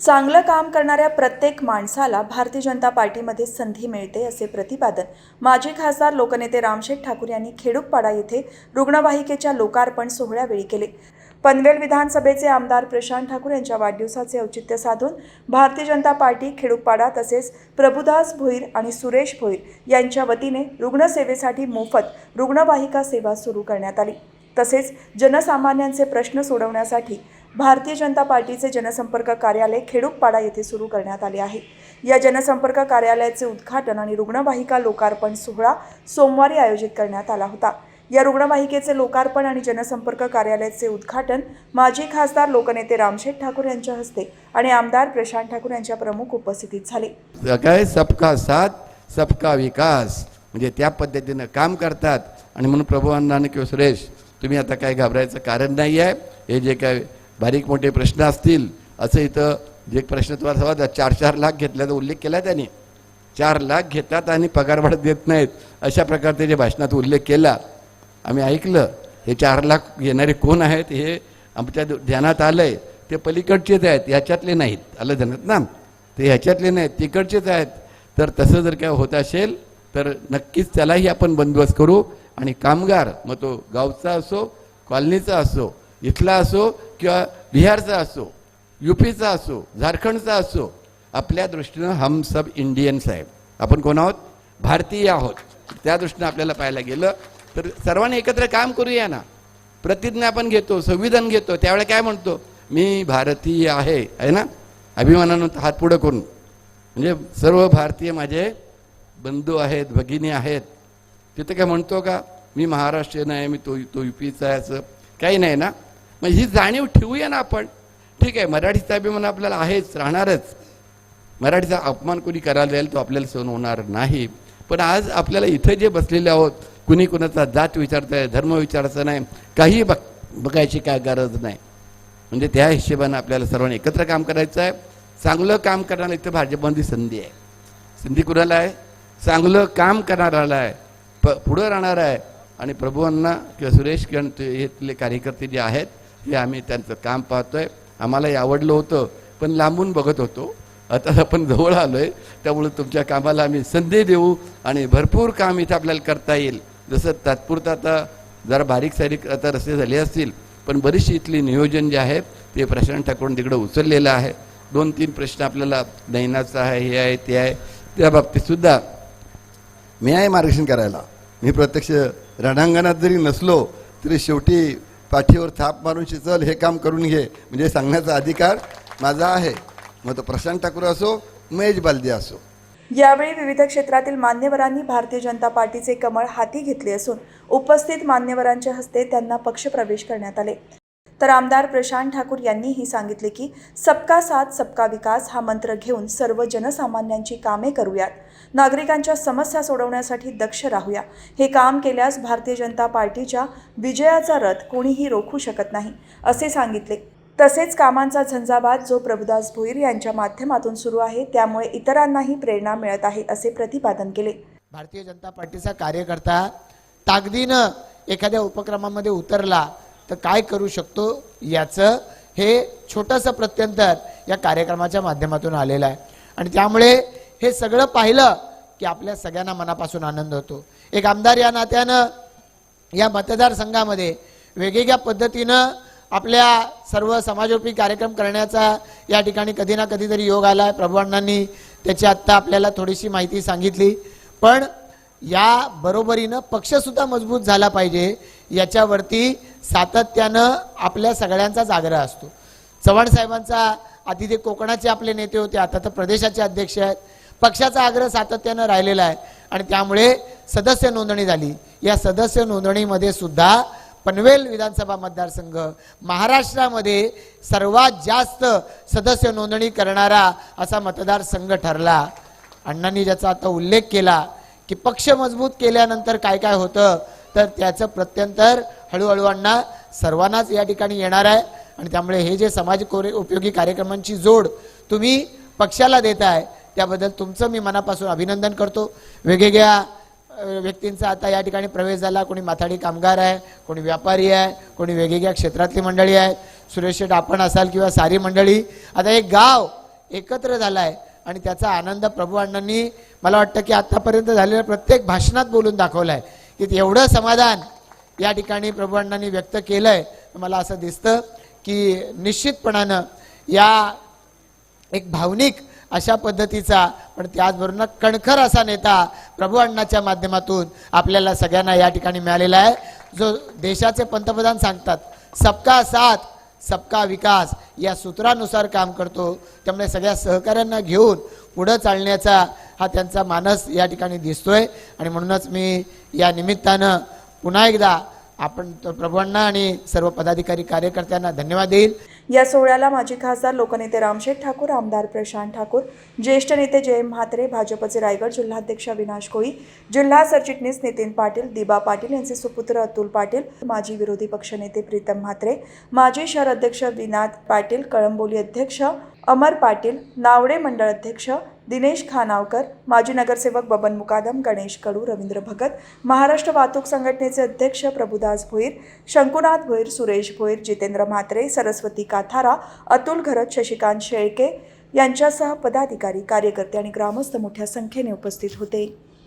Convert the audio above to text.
चांगलं काम करणाऱ्या प्रत्येक माणसाला भारतीय जनता पार्टीमध्ये संधी मिळते असे प्रतिपादन माजी खासदार लोकनेते रामशेठ ठाकूर यांनी खेडूकपाडा येथे रुग्णवाहिकेच्या लोकार्पण सोहळ्यावेळी केले. पनवेल विधानसभेचे आमदार प्रशांत ठाकूर यांच्या वाढदिवसाचे औचित्य साधून भारतीय जनता पार्टी खेडूकपाडा तसेच प्रभुदास भोईर आणि सुरेश भोईर यांच्या वतीने रुग्णसेवेसाठी मोफत रुग्णवाहिका सेवा सुरू करण्यात आली. तसेच जनसामान्यांचे प्रश्न सोडवण्यासाठी भारतीय जनता पार्टीचे जनसंपर्क कार्यालय खेडूकपाडा येथे सुरू करण्यात आले आहे. या जनसंपर्क कार्यालयाचे उद्घाटन आणि रुग्णवाहिका लोकार्पण सोहळा सोमवारी आयोजित करण्यात आला होता. या रुग्णवाहिकेचे लोकार्पण आणि जनसंपर्क कार्यालयाचे उद्घाटन माजी खासदार लोकनेते रामशेठ ठाकूर यांच्या हस्ते आणि आमदार प्रशांत ठाकूर यांच्या प्रमुख उपस्थितीत झाले. काय? सबका साथ सबका विकास. म्हणजे त्या पद्धतीनं काम करतात. आणि म्हणून प्रभू अण्णाने किंवा सुरेश तुम्ही आता काय घाबरायचं कारण नाही आहे हे जे काय बारीक मोठे प्रश्न असतील असं इथं जे प्रश्न तुम्हाला समजा चार चार लाख घेतल्याचा उल्लेख केला त्यांनी. चार लाख घेतात आणि पगार वाढ देत नाहीत अशा प्रकारचे जे भाषणात उल्लेख केला. आम्ही ऐकलं हे चार लाख घेणारे कोण आहेत हे आमच्या ध्यानात आलं आहे ते पलीकडचेच आहेत ह्याच्यातले नाहीत. आलं ध्यानात ना? ते ह्याच्यातले नाहीत तिकडचेच आहेत. तर तसं जर काय होत असेल तर नक्कीच त्यालाही आपण बंदोबस्त करू. आणि कामगार मग तो गावचा असो कॉलनीचा असो इथला असो किंवा बिहारचा असो युपीचा असो झारखंडचा असो आपल्या दृष्टीनं हम सब इंडियन्स आहे आपण कोण आहोत? भारतीय आहोत. त्या दृष्टीनं आपल्याला पाहायला गेलं तर सर्वांनी एकत्र काम करूया ना. प्रतिज्ञा आपण घेतो संविधान घेतो त्यावेळेला काय म्हणतो? मी भारतीय आहे आहे ना? अभिमानानं हात पुढं करून. म्हणजे सर्व भारतीय माझे बंधू आहेत भगिनी आहेत. तिथं काय म्हणतो का? मी महाराष्ट्रीयन आहे मी तो तो युपीचा आहे असं काही नाही ना? मग ही जाणीव ठेवूया ना आपण. ठीक आहे मराठीचा अभिमान आपल्याला आहेच राहणारच. मराठीचा अपमान कोणी करायला जाईल तो आपल्याला सहन होणार नाही. पण आज आपल्याला इथं जे बसलेले आहोत कुणी कुणाचा जात विचारताय धर्म विचारायचा नाही काही बघ बघायची काय गरज नाही. म्हणजे त्या हिशोबानं आपल्याला सर्वांनी एकत्र काम करायचं आहे. चांगलं काम करणारा इथं भाजपमध्ये संधी आहे. संधी कुणाला आहे? चांगलं काम करणाराला आहे. प पुढं राहणार आहे. आणि प्रभूंना किंवा सुरेश किंवा ते इथले कार्यकर्ते जे आहेत हे आम्ही त्यांचं काम पाहतोय. आम्हालाही आवडलं होतं पण लांबून बघत होतो. आता आपण जवळ आलो आहे त्यामुळे तुमच्या कामाला आम्ही संधी देऊ आणि भरपूर काम इथं आपल्याला करता येईल. जसं तात्पुरतं आता जरा बारीक सारीक आता रस्ते झाले असतील पण बरीचशी इथली नियोजन जे आहे ते प्रशांत ठाकूर तिकडं उचललेलं आहे. दोन तीन प्रश्न आपल्याला नैनाचं आहे हे आहे ते आहे. त्या बाबतीतसुद्धा मी आहे मार्गदर्शन करायला. मी प्रत्यक्ष रणांगणात जरी नसलो तरी शेवटी पाठीवर थाप मारून शिचल हे काम करून घे. म्हणजे सांगण्याचा अधिकार माझा आहे. मग तो प्रशांत ठाकूर असो महेश बालदी असो. यावेळी विविध क्षेत्रातील मान्यवरांनी भारतीय जनता पार्टीचे कमळ हाती घेतले असून उपस्थित मान्यवरांच्या हस्ते त्यांना पक्षप्रवेश करण्यात आले. तर आमदार प्रशांत ठाकूर यांनीही सांगितले की सबका साथ सबका विकास हा मंत्र घेऊन सर्व जनसामान्यांची कामे करूयात. नागरिकांच्या समस्या सोडवण्यासाठी दक्ष राहूया. हे काम केल्यास भारतीय जनता पार्टीच्या विजयाचा रथ कोणीही रोखू शकत नाही असे सांगितले. तसेच कामांचा झंझावात जो प्रभुदास भोईर यांच्या माध्यमातून सुरू आहे त्यामुळे इतरांनाही प्रेरणा मिळत आहे असे प्रतिपादन केले. भारतीय जनता पार्टीचा कार्यकर्ता ताकदीनं एखाद्या उपक्रमामध्ये उतरला तर काय करू शकतो याचं हे छोटंसं प्रत्यंतर या कार्यक्रमाच्या माध्यमातून आलेलं आहे. आणि त्यामुळे हे सगळं पाहिलं की आपल्या सगळ्यांना मनापासून आनंद होतो. एक आमदार या नात्यानं या मतदारसंघामध्ये वेगवेगळ्या पद्धतीनं आपल्या सर्व समाजोपी कार्यक्रम करण्याचा या ठिकाणी कधी ना कधीतरी योग आला आहे प्रभूअण्णांनी त्याची आत्ता आपल्याला थोडीशी माहिती सांगितली. पण या बरोबरीनं पक्षसुद्धा मजबूत झाला पाहिजे. याच्यावरती सातत्यानं आपल्या सगळ्यांचाच आग्रह असतो. चव्हाण साहेबांचा आधी ते कोकणाचे आपले नेते होते आता तर प्रदेशाचे अध्यक्ष आहेत. पक्षाचा आग्रह सातत्यानं राहिलेला आहे आणि त्यामुळे सदस्य नोंदणी झाली. या सदस्य नोंदणीमध्ये सुद्धा पनवेल विधानसभा मतदारसंघ महाराष्ट्रामध्ये सर्वात जास्त सदस्य नोंदणी करणारा असा मतदारसंघ ठरला. अण्णांनी ज्याचा आता उल्लेख केला की पक्ष मजबूत केल्यानंतर काय काय होतं तर त्याचं प्रत्यंतर हळूहळू अण्णा सर्वांनाच या ठिकाणी येणार आहे. आणि त्यामुळे हे जे समाज कोरे उपयोगी कार्यक्रमांची जोड तुम्ही पक्षाला देताय त्याबद्दल तुमचं मी मनापासून अभिनंदन करतो. वेगवेगळ्या व्यक्तींचा आता या ठिकाणी प्रवेश झाला. कोणी माथाडी कामगार आहे कोणी व्यापारी आहे कोणी वेगवेगळ्या क्षेत्रातली मंडळी आहेत. सुरेश शेठ आपण असाल किंवा सारी मंडळी. आता एक गाव एकत्र झालाय आणि त्याचा आनंद प्रभू अण्णांनी मला वाटतं की आतापर्यंत झालेल्या प्रत्येक भाषणात बोलून दाखवलाय. की एवढं समाधान या ठिकाणी प्रभू अण्णांनी व्यक्त केलंय. मला असं दिसतं की निश्चितपणानं या एक भावनिक अशा पद्धतीचा पण त्याचबरोबर कणखर असा नेता प्रभू अण्णाच्या माध्यमातून आपल्याला सगळ्यांना या ठिकाणी मिळालेला आहे. जो देशाचे पंतप्रधान सांगतात सबका साथ सबका विकास या सूत्रानुसार काम करतो. त्यामुळे सगळ्या सहकाऱ्यांना घेऊन पुढं चालण्याचा हा त्यांचा मानस या ठिकाणी दिसतोय. आणि म्हणूनच मी या निमित्तानं पुन्हा एकदा आपण तो प्रभू अण्णा आणि सर्व पदाधिकारी कार्यकर्त्यांना धन्यवाद देईल. या सोहळ्याला माजी खासदार लोकनेते रामशेठ ठाकूर आमदार प्रशांत ठाकूर ज्येष्ठ नेते जयम म्हात्रे भाजपचे रायगड जिल्हाध्यक्ष अविनाश कोळी जिल्हा सरचिटणीस नितीन पाटील दिबा पाटील यांचे सुपुत्र अतुल पाटील माजी विरोधी पक्षनेते प्रीतम म्हात्रे माजी शहर अध्यक्ष विनाद पाटील कळंबोली अध्यक्ष अमर पाटील नावडे मंडळ अध्यक्ष दिनेश खानावकर माजी नगरसेवक बबन मुकादम गणेश कडू रवींद्र भगत महाराष्ट्र वाहतूक संघटनेचे अध्यक्ष प्रभुदास भोईर शंकुनाथ भोईर सुरेश भोईर जितेंद्र म्हात्रे सरस्वती काथारा अतुल घरत शशिकांत शेळके यांच्यासह पदाधिकारी कार्यकर्ते आणि ग्रामस्थ मोठ्या संख्येने उपस्थित होते.